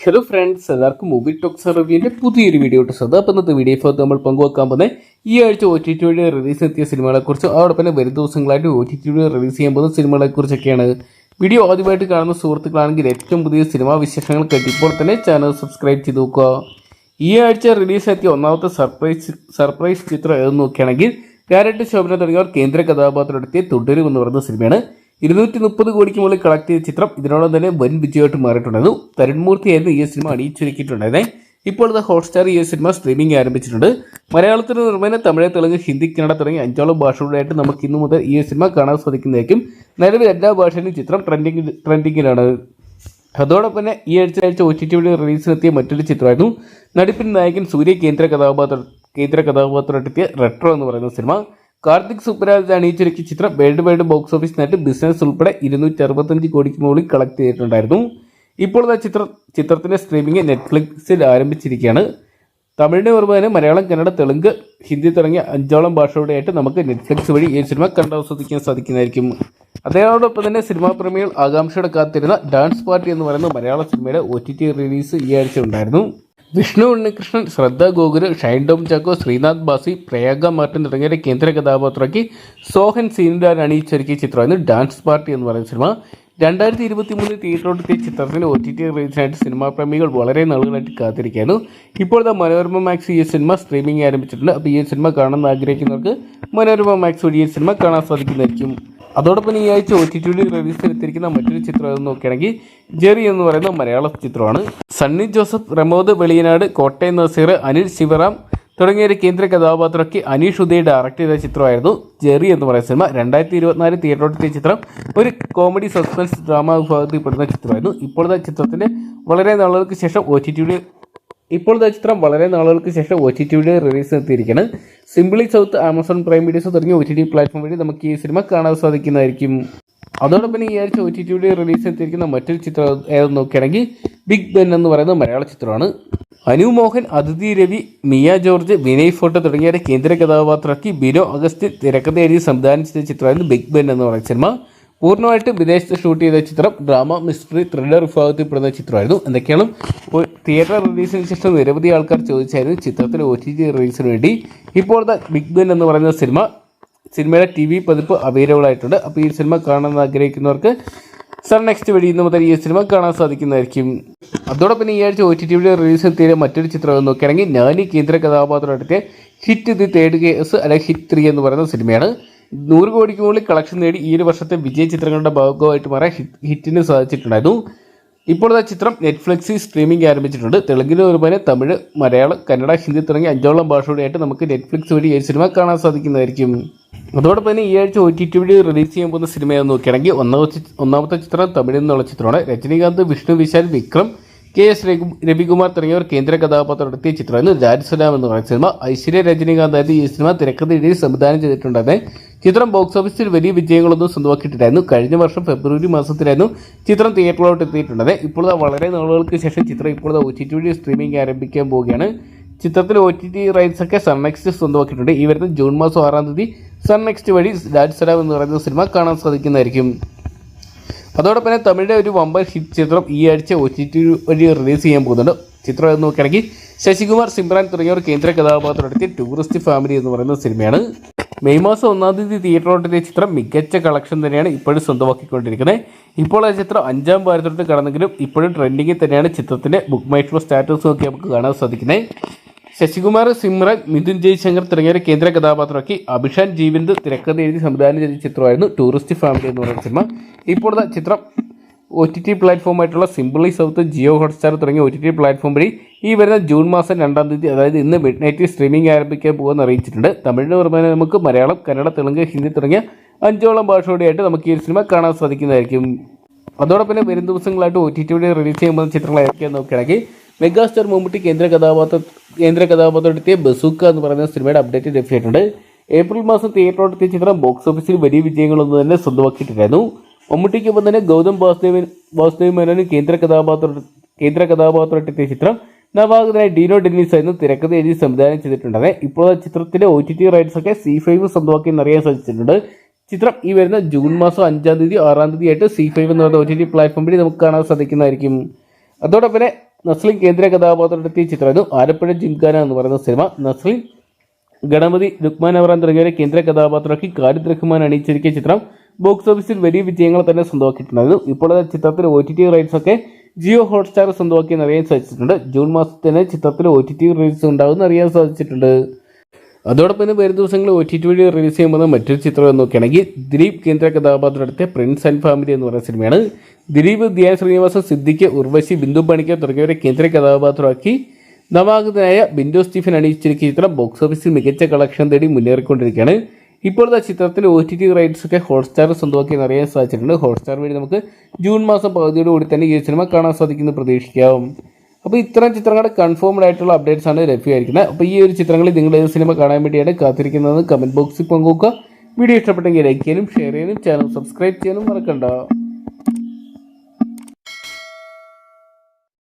Hello friends എല്ലാവർക്കും movie talks റിവ്യൂവിന്റെ പുതിയൊരു വീഡിയോ ഇട്ട് ശ്രദ്ധ അപ്പം ഇന്നത്തെ വീഡിയോ ഭാഗത്ത് നമ്മൾ പങ്കുവെക്കാൻ പോകുന്നത് ഈ ആഴ്ച ഒ ടി ടി വഴി എത്തിയ സിനിമകളെക്കുറിച്ച്. അതോടൊപ്പം തന്നെ വരും ദിവസങ്ങളായിട്ട് ഒ ടി ടി വഴി റിലീസ് ചെയ്യാൻ പോകുന്ന സിനിമകളെക്കുറിച്ചൊക്കെയാണ്. വീഡിയോ ആദ്യമായിട്ട് കാണുന്ന സുഹൃത്തുക്കളാണെങ്കിൽ ഏറ്റവും പുതിയ സിനിമാ വിശേഷങ്ങൾ കിട്ടിയപ്പോൾ തന്നെ ചാനൽ സബ്സ്ക്രൈബ് ചെയ്ത് നോക്കുക. ഈ ആഴ്ച റിലീസ് എത്തിയ ഒന്നാമത്തെ സർപ്രൈസ് സർപ്രൈസ് ചിത്രം ഏതെന്ന് നോക്കുകയാണെങ്കിൽ ക്യാരറ്റ് ശോഭന തുടങ്ങിയവർ കേന്ദ്ര കഥാപാത്രമെടുത്തിയ തുടരും എന്ന് പറയുന്ന സിനിമയാണ്. ഇരുന്നൂറ്റി മുപ്പത് കോടിക്ക് മുകളിൽ കളക്ട് ചെയ്ത ചിത്രം ഇതിനോടൊപ്പം തന്നെ വൻ വിജയമായിട്ട് മാറിയിട്ടുണ്ടായിരുന്നു. തരുൺമൂർത്തിയായിരുന്നു ഈ സിനിമ അണിയിച്ചൊരുക്കിയിട്ടുണ്ടായിരുന്നേ ഇപ്പോൾ ഇത് ഹോട്ട്സ്റ്റാർ ഈ സിനിമ സ്ട്രീമിംഗ് ആരംഭിച്ചിട്ടുണ്ട്. മലയാളത്തിന് നിർമ്മാണം തമിഴ് തെലുങ്ക് ഹിന്ദി കന്നഡ തുടങ്ങി അഞ്ചോളം ഭാഷകളായിട്ട് നമുക്ക് ഇന്നു മുതൽ ഈ സിനിമ കാണാൻ സാധിക്കുന്നതായിരിക്കും. നിലവിൽ എല്ലാ ഭാഷയിലും ചിത്രം ട്രെൻഡിങ് ട്രെൻഡിങ്ങിലാണ് അതോടൊപ്പം തന്നെ ഈ ആഴ്ച ആഴ്ച ഒ ടി ടി റിലീസിനെത്തിയ മറ്റൊരു ചിത്രമായിരുന്നു. നടിപ്പിൻ നായകൻ സൂര്യ കേന്ദ്ര കഥാപാത്ര കേന്ദ്ര കഥാപാത്രമായിട്ടെത്തിയ റെട്രോ എന്ന് പറയുന്ന സിനിമ കാർത്തിക് സുബ്രാജ് അണിയിച്ചൊരുക്കിയ ചിത്രം worldwide box office net business ഉൾപ്പെടെ ഇരുന്നൂറ്റി അറുപത്തഞ്ച് കോടിക്ക് മുകളിൽ കളക്ട് ചെയ്തിട്ടുണ്ടായിരുന്നു. ഇപ്പോൾ ആ ചിത്ര ചിത്രത്തിന്റെ സ്ട്രീമിംഗ് നെറ്റ്ഫ്ലിക്സിൽ ആരംഭിച്ചിരിക്കുകയാണ്. തമിഴിന് തന്നെ മലയാളം കന്നഡ തെലുങ്ക് ഹിന്ദി തുടങ്ങിയ അഞ്ചോളം ഭാഷകളുടെയായിട്ട് നമുക്ക് നെറ്റ്ഫ്ലിക്സ് വഴി ഈ സിനിമ കണ്ടാസ്വദിക്കാൻ സാധിക്കുന്നതായിരിക്കും. അദ്ദേഹത്തോടൊപ്പം തന്നെ സിനിമാ പ്രേമികൾ ആകാംക്ഷയോടെ കാത്തിരുന്ന ഡാൻസ് പാർട്ടി എന്ന് പറയുന്ന മലയാള സിനിമയുടെ ഒ ടി ടി റിലീസ് ഈ ആഴ്ച ഉണ്ടായിരുന്നു. വിഷ്ണു ഉണ്ണികൃഷ്ണൻ ശ്രദ്ധ ഗോകുൽ ഷൈൻ ടോം ചാക്കോ ശ്രീനാഥ് ബാസി പ്രയാഗ മാർട്ടിൻ തുടങ്ങിയ കേന്ദ്ര കഥാപാത്രമാക്കി സോഹൻ സീനിലാൻ അണിയിച്ചൊരുക്കിയ ചിത്രമായിരുന്നു ഡാൻസ് പാർട്ടി എന്ന് പറയുന്ന സിനിമ. രണ്ടായിരത്തി ഇരുപത്തി മൂന്നിൽ തിയേറ്ററോടെത്തിയ ചിത്രത്തിന് ഒ ടി ടി റിലീസിനായിട്ട് സിനിമാ പ്രേമികൾ വളരെ നാളുകളായിട്ട് കാത്തിരിക്കുകയായിരുന്നു. ഇപ്പോഴത്തെ മനോരമ മാക്സ് ഈ സിനിമ സ്ട്രീമിംഗ് ആരംഭിച്ചിട്ടുണ്ട്. അപ്പോൾ ഈ സിനിമ കാണാൻ ആഗ്രഹിക്കുന്നവർക്ക് മനോരമ മാക്സ് വഴി ഈ സിനിമ കാണാൻ സാധിക്കുന്നതായിരിക്കും. അതോടൊപ്പം ഈ ആഴ്ച ഒ ടി ടിയിൽ ചെയ്തിരിക്കുന്ന മറ്റൊരു ചിത്രം എന്ന് നോക്കുകയാണെങ്കിൽ ജെറി എന്ന് പറയുന്ന മലയാള ചിത്രമാണ്. സണ്ണി ജോസഫ് പ്രമോദ് വെളിയനാട് കോട്ടയം നസീർ അനിൽ ശിവറാം തുടങ്ങിയ ഒരു കേന്ദ്ര കഥാപാത്രമൊക്കെ അനീഷ് ഉദയ് ഡയറക്ട് ചെയ്ത ചിത്രമായിരുന്നു. ജെറി എന്ന് പറയുന്ന സിനിമ രണ്ടായിരത്തി ഇരുപത്തിനാല് തിയേറ്ററോടെത്തിയ ചിത്രം. ഒരു കോമഡി സസ്പെൻസ് ഡ്രാമ വിഭാഗത്തിൽപ്പെടുന്ന ചിത്രമായിരുന്നു. ഇപ്പോഴത്തെ ചിത്രത്തിന്റെ വളരെ നാളുകൾക്ക് ശേഷം ഒ ടി ടിയുടെ ഇപ്പോഴത്തെ ചിത്രം വളരെ നാളുകൾക്ക് ശേഷം ഒ ടി ടിയുടെ റിലീസ് എത്തിയിരിക്കുകയാണ് simply south Amazon prime videos തുടങ്ങിയ ഒ ടി ടി പ്ലാറ്റ്ഫോം വഴി നമുക്ക് ഈ സിനിമ കാണാൻ സാധിക്കുന്നതായിരിക്കും. അതോടൊപ്പം ഈ ആഴ്ച ഒ ടി ടിയുടെ റിലീസ് എത്തിയിരിക്കുന്ന മറ്റൊരു ചിത്രം ഏതെന്ന് നോക്കുകയാണെങ്കിൽ ബിഗ് ബെൻ എന്ന് പറയുന്ന മലയാള ചിത്രമാണ്. അനു മോഹൻ അതിഥി രവി മിയ ജോർജ് വിനയ് ഫോട്ടോ തുടങ്ങിയവരെ കേന്ദ്ര കഥാപാത്രമാക്കി ബിനോ അഗസ്റ്റ് തിരക്കഥ എഴുതി സംവിധാനം ചെയ്ത ചിത്രമായിരുന്നു ബിഗ് ബെൻ എന്ന് പറയുന്ന സിനിമ പൂർണമായിട്ട് വിദേശത്ത് ഷൂട്ട് ചെയ്ത ചിത്രം ഡ്രാമ മിസ്റ്ററി ത്രില്ലർ വിഭാഗത്തിൽപ്പെടുന്ന ചിത്രമായിരുന്നു. എന്തൊക്കെയാണ് തിയേറ്റർ റിലീസിന് ശേഷം നിരവധി ആൾക്കാർ ചോദിച്ചായിരുന്നു ചിത്രത്തിലെ ഒ ടി ടി റിലീസിന് വേണ്ടി. ഇപ്പോഴത്തെ ബിഗ് ബെൻ എന്ന് പറയുന്ന സിനിമ സിനിമയുടെ ടി വി പതിപ്പ് അവൈലബിൾ ആയിട്ടുണ്ട്. അപ്പോൾ ഈ സിനിമ കാണാൻ ആഗ്രഹിക്കുന്നവർക്ക് സൺ നെക്സ്റ്റ് വഴി ഇന്ന് മുതൽ ഈ സിനിമ കാണാൻ സാധിക്കുന്നതായിരിക്കും. അതോടൊപ്പം ഈ ആഴ്ച ഒ ടി ടിയുടെ റിലീസ് തീരെ മറ്റൊരു ചിത്രം നോക്കുകയാണെങ്കിൽ ഈ കേന്ദ്ര കഥാപാത്രം എടുത്തിയ ഹിറ്റ് ദി തേർഡ് കേസ് അല്ലെങ്കിൽ ഹിറ്റ് ത്രീ എന്ന് പറയുന്ന സിനിമയാണ്. നൂറ് കോടിക്ക് മുകളിൽ കളക്ഷൻ നേടി ഈ ഒരു വർഷത്തെ വിജയ ചിത്രങ്ങളുടെ ഭാഗമായിട്ട് മാറാൻ ഹിറ്റ് ഹിറ്റിന് സാധിച്ചിട്ടുണ്ടായിരുന്നു. ഇപ്പോൾ ആ ചിത്രം നെറ്റ്ഫ്ലിക്സിൽ സ്ട്രീമിംഗ് ആരംഭിച്ചിട്ടുണ്ട്. തെലുങ്കിന് ഒരുപോലെ തമിഴ് മലയാളം കന്നഡ ഹിന്ദി തുടങ്ങിയ അഞ്ചോളം ഭാഷയോടെയായിട്ട് നമുക്ക് നെറ്റ്ഫ്ലിക്സ് വഴി ഈ സിനിമ കാണാൻ സാധിക്കുന്നതായിരിക്കും. അതോടൊപ്പം തന്നെ ഈ ആഴ്ച ഒ ടി ടി വഴി റിലീസ് ചെയ്യാൻ പോകുന്ന സിനിമയെന്ന് നോക്കുകയാണെങ്കിൽ ഒന്നാമത്തെ ഒന്നാമത്തെ ചിത്രം തമിഴിൽ നിന്നുള്ള ചിത്രമാണ്. രജനീകാന്ത് വിഷ്ണു വിശാൽ വിക്രം കെ എസ് രവികുമാർ തുടങ്ങിയവർ കേന്ദ്ര കഥാപാത്രം നടത്തിയ ചിത്രമായിരുന്നു രാജസലാം എന്ന് പറയുന്ന സിനിമ. ഐശ്വര്യ രജനീകാന്ത് ആയിരുന്നു ഈ സിനിമ തിരക്കഥ എഴുതി സംവിധാനം ചെയ്തിട്ടുണ്ടായിരുന്നത്. ചിത്രം ബോക്സ് ഓഫീസിൽ വലിയ വിജയങ്ങളൊന്നും സ്വന്തമാക്കിയിട്ടില്ലായിരുന്നു. കഴിഞ്ഞ വർഷം ഫെബ്രുവരി മാസത്തിലായിരുന്നു ചിത്രം തിയേറ്ററിലോട്ട് എത്തിയിട്ടുള്ളത്. ഇപ്പോൾ ദാ വളരെ നാളുകൾക്ക് ശേഷം ചിത്രം ഇപ്പോൾ ഒ ടി ടി സ്ട്രീമിംഗ് ആരംഭിക്കാൻ പോവുകയാണ്. ചിത്രത്തിൽ ഒ ടി ടി റൈറ്റ്സ് ഒക്കെ സൺ നെക്സ്റ്റ് സ്വന്തമാക്കിയിട്ടുണ്ട്. ഈ വരുന്ന ജൂൺ മാസം ആറാം തീയതി സൺ നെക്സ്റ്റ് വഴി രാജ്സലാം എന്ന് പറയുന്ന സിനിമ കാണാൻ സാധിക്കുന്നതായിരിക്കും. അതോടൊപ്പം തന്നെ തമിഴിലെ ഒരു വമ്പൻ ഹിറ്റ് ചിത്രം ഈ ആഴ്ച ഒ ടി ടി വഴി റിലീസ് ചെയ്യാൻ പോകുന്നുണ്ട്. ചിത്രം എന്ന് നോക്കുകയാണെങ്കിൽ ശശികുമാർ സിമ്രാൻ തുടങ്ങിയവർ കേന്ദ്ര കഥാപാത്രം എടുത്തിയ ടൂറിസ്റ്റ് ഫാമിലി എന്ന് പറയുന്ന സിനിമയാണ്. മെയ് മാസം ഒന്നാം തീയതി തിയേറ്ററോട്ടിലെ ചിത്രം മികച്ച കളക്ഷൻ തന്നെയാണ് ഇപ്പോഴും സ്വന്തമാക്കിക്കൊണ്ടിരിക്കുന്നത്. ഇപ്പോൾ ആ ചിത്രം അഞ്ചാം ഭാരതത്തിൽ കടന്നെങ്കിലും ഇപ്പോഴും ട്രെൻഡിങ്ങിൽ തന്നെയാണ് ചിത്രത്തിന്റെ ബുക്ക് മൈ ഷോ സ്റ്റാറ്റസ് ഒക്കെ നമുക്ക് കാണാൻ സാധിക്കുന്നത്. ശശികുമാർ സിമ്രൻ മിഥുൻ ജയ്ശങ്കർ തുടങ്ങിയ കേന്ദ്ര കഥാപാത്രമാക്കി അഭിഷാൻ ജീവന്ത് തിരക്കഥ എഴുതി സംവിധാനം ചെയ്ത ചിത്രമായിരുന്നു ടൂറിസ്റ്റ് ഫാമിലി എന്ന് പറയുന്ന സിനിമ. ഇപ്പോഴത്തെ ചിത്രം ഒ ടി ടി പ്ലാറ്റ്ഫോമായിട്ടുള്ള സിംപിളി സൗത്ത് ജിയോ ഹോട്ട്സ്റ്റാർ തുടങ്ങിയ ഒ ടി ടി പ്ലാറ്റ്ഫോം വഴി ഈ വരുന്ന ജൂൺ മാസം രണ്ടാം തീയതി അതായത് ഇന്ന് മിഡ് നൈറ്റ് സ്ട്രീമിംഗ് ആരംഭിക്കാൻ പോകുമെന്ന് അറിയിച്ചിട്ടുണ്ട്. തമിഴിന് പുറമെ നമുക്ക് മലയാളം കന്നഡ തെലുങ്ക് ഹിന്ദി തുടങ്ങിയ അഞ്ചോളം ഭാഷയോടെയായിട്ട് നമുക്ക് ഈ സിനിമ കാണാൻ സാധിക്കുന്നതായിരിക്കും. അതോടൊപ്പം തന്നെ വരും ദിവസങ്ങളായിട്ട് ഒ ടി ടിയുടെ റിലീസ് ചെയ്യുമ്പോൾ ചിത്രങ്ങൾ ഏതൊക്കെയാണെന്ന് നോക്കുകയാണെങ്കിൽ മെഗാസ്റ്റാർ മമ്മൂട്ടി കേന്ദ്ര കഥാപാത്ര കേന്ദ്ര കഥാപാത്രം എടുത്തിയ ബസൂക്ക എന്ന് പറയുന്ന സിനിമയുടെ അപ്ഡേറ്റ് ലഭ്യമായിട്ടുണ്ട്. ഏപ്രിൽ മാസം തിയേറ്ററോടെത്തിയ ചിത്രം ബോക്സ് ഓഫീസിൽ വലിയ വിജയങ്ങളൊന്നും തന്നെ സ്വന്തമാക്കിയിട്ടില്ലായിരുന്നു. മമ്മൂട്ടിക്കൊപ്പം തന്നെ ഗൗതം വാസുദേവൻ വാസുദേവ് മേനോനും കേന്ദ്ര കഥാപാത്ര കേന്ദ്ര കഥാപാത്രം എടുത്തിയ ചിത്രം നവാഗതനായ ഡീനോ ഡെന്നീസ് ആയിരുന്നു തിരക്കഥ എഴുതി സംവിധാനം ചെയ്തിട്ടുണ്ടായത് ഇപ്പോൾ ചിത്രത്തിലെ ഒ ടി ടി റൈറ്റ്സ് ഒക്കെ സി ഫൈവ് സ്വന്തമാക്കി എന്നറിയാൻ സാധിച്ചിട്ടുണ്ട്. ചിത്രം ഈ വരുന്ന ജൂൺ മാസം അഞ്ചാം തീയതി ആറാം തീയതി ആയിട്ട് സി ഫൈവ് എന്ന് പറയുന്ന ഒ ടി ടി പ്ലാറ്റ്ഫോം വഴി നമുക്ക് കാണാൻ സാധിക്കുന്നതായിരിക്കും. അതോടൊപ്പം നസ്ലിൻ കേന്ദ്ര കഥാപാത്രത്തിലെത്തിയ ചിത്രമായിരുന്നു ആലപ്പുഴ ജിംഖാന എന്ന് പറയുന്ന സിനിമ. നസ്ലിൻ ഗണപതി രുക്മാൻ അവറാൻ തുടങ്ങിയവരെ കേന്ദ്ര കഥാപാത്രമാക്കി കാരിദ് റഹ്മാൻ അണിയിച്ചിരിക്കിയ ചിത്രം. ബോക്സ് ഓഫീസിൽ വലിയ വിജയങ്ങൾ തന്നെ സ്വന്തമാക്കിയിട്ടുണ്ടായിരുന്നു. ഇപ്പോൾ ചിത്രത്തിൽ ഒ ടി ടി റൈറ്റ്സ് ഒക്കെ ജിയോ ഹോട്ട്സ്റ്റാർ സ്വന്തമാക്കിയെന്ന് അറിയാൻ സാധിച്ചിട്ടുണ്ട്. ജൂൺ മാസത്തിന് ചിത്രത്തിൽ ഒ ടി ടി റിലീസ് ഉണ്ടാകുമെന്ന് അറിയാൻ സാധിച്ചിട്ടുണ്ട്. അതോടൊപ്പം തന്നെ വരും ദിവസങ്ങളിൽ ഒ ടി ടി വഴി റിലീസ് ചെയ്യുമ്പോൾ മറ്റൊരു ചിത്രം എന്ന് നോക്കുകയാണെങ്കിൽ ദിലീപ് കേന്ദ്ര കഥാപാത്രത്തെ പ്രിൻസ് ആൻഡ് ഫാമിലി എന്ന് പറയുന്ന സിനിമയാണ്. ദിലീപ് ധ്യാൻ ശ്രീനിവാസൻ സിദ്ദിഖ് ഉർവശി ബിന്ദു പണിക്കർ തുടങ്ങിയവരെ കേന്ദ്ര കഥാപാത്രമാക്കി നവാഗതനായ ബിന്ദു സ്റ്റീഫൻ അണിയിച്ചിരിക്കുന്ന ചിത്രം ബോക്സ് ഓഫീസിൽ മികച്ച കളക്ഷൻ തേടി മുന്നേറിക്കൊണ്ടിരിക്കുകയാണ്. ഇപ്പോഴത്തെ ചിത്രത്തിൽ ഒ ടി ടി റൈറ്റ്സ് ഒക്കെ ഹോട്ട്സ്റ്റാർ സ്വന്തമാക്കിയെന്ന് അറിയാൻ സാധിച്ചിട്ടുണ്ട്. ഹോട്ട്സ്റ്റാർ വഴി നമുക്ക് ജൂൺ മാസം പകുതിയോട് കൂടി തന്നെ ഈ സിനിമ കാണാൻ സാധിക്കുന്നു പ്രതീക്ഷിക്കാം. അപ്പോൾ ഇത്തരം ചിത്രങ്ങളുടെ കൺഫേംഡ് ആയിട്ടുള്ള അപ്ഡേറ്റ്സ് ആണ് ലഭ്യമായിരിക്കുന്നത് അപ്പോൾ ഈ ഒരു ചിത്രങ്ങളിൽ നിങ്ങൾ ഏത് സിനിമ കാണാൻ വേണ്ടിയാണ് കാത്തിരിക്കുന്നത് കമന്റ് ബോക്സിൽ പങ്കുവെക്കുക. വീഡിയോ ഇഷ്ടപ്പെട്ടെങ്കിൽ ലൈക്ക് ചെയ്യാനും ഷെയർ ചെയ്യാനും ചാനൽ സബ്സ്ക്രൈബ് ചെയ്യാനും മറക്കണ്ട.